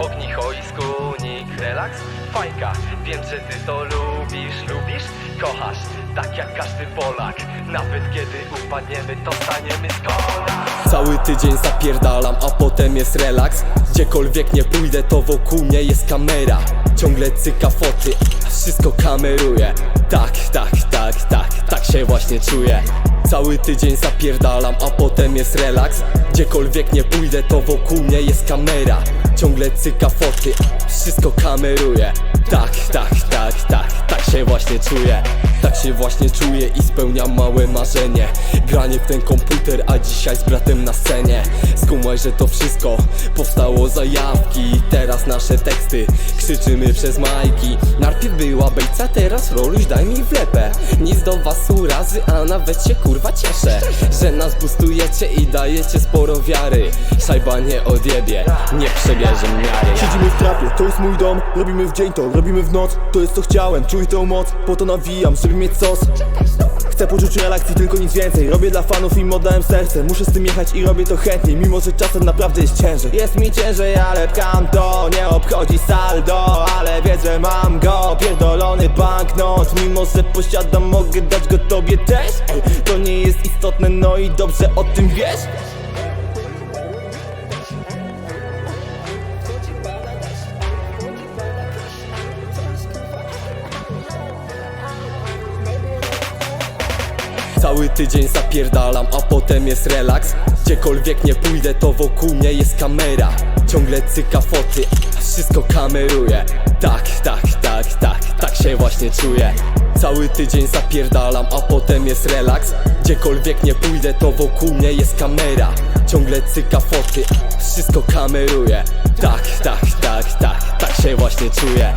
Ognicho i skunik, relaks, fajka. Wiem, że ty to lubisz, lubisz, kochasz. Tak jak każdy Polak. Nawet kiedy upadniemy, to staniemy z kolan. Cały tydzień zapierdalam, a potem jest relaks. Gdziekolwiek nie pójdę, to wokół mnie jest kamera. Ciągle cyka foty, wszystko kameruje. Tak, tak, tak, tak, tak się właśnie czuję. Cały tydzień zapierdalam, a potem jest relaks. Gdziekolwiek nie pójdę, to wokół mnie jest kamera. Ciągle cyka foty, wszystko kameruje. Tak, tak, tak, tak, tak się właśnie czuję. Tak się właśnie czuję i spełniam małe marzenie. Granie w ten komputer, a dzisiaj z bratem na scenie. Skumaj, że to wszystko powstało zajawki teraz nasze teksty krzyczymy przez majki była bejca, teraz roluś daj mi wlepę Nic do was urazy, a nawet się kurwa cieszę Że nas boostujecie i dajecie sporo wiary. Szajba nie odjebie, nie przebierze miary. Siedzimy w trapie, to jest mój dom. Robimy w dzień to, robimy w noc. To jest co chciałem, czuj tą moc. Po to nawijam, żeby mieć sos. Chcę poczuć relakcji, tylko nic więcej. Robię dla fanów i oddałem serce. Muszę z tym jechać i robię to chętniej Mimo, że czasem naprawdę jest ciężej. Jest mi ciężej, ale pcham to Nie obchodzi saldo, ale wiedzę, mam go Pierdolony banknot Mimo, że posiadam, mogę dać go tobie też. Ej, To nie jest istotne, no i dobrze o tym wiesz Cały tydzień zapierdalam, a potem jest relaks. Gdziekolwiek nie pójdę, to wokół mnie jest kamera. Ciągle cyka foty, wszystko kameruje. Tak, tak, tak, tak, tak się właśnie czuję. Cały tydzień zapierdalam, a potem jest relaks. Gdziekolwiek nie pójdę, to wokół mnie jest kamera. Ciągle cyka foty, wszystko kameruje. Tak, tak, tak, tak, tak się właśnie czuję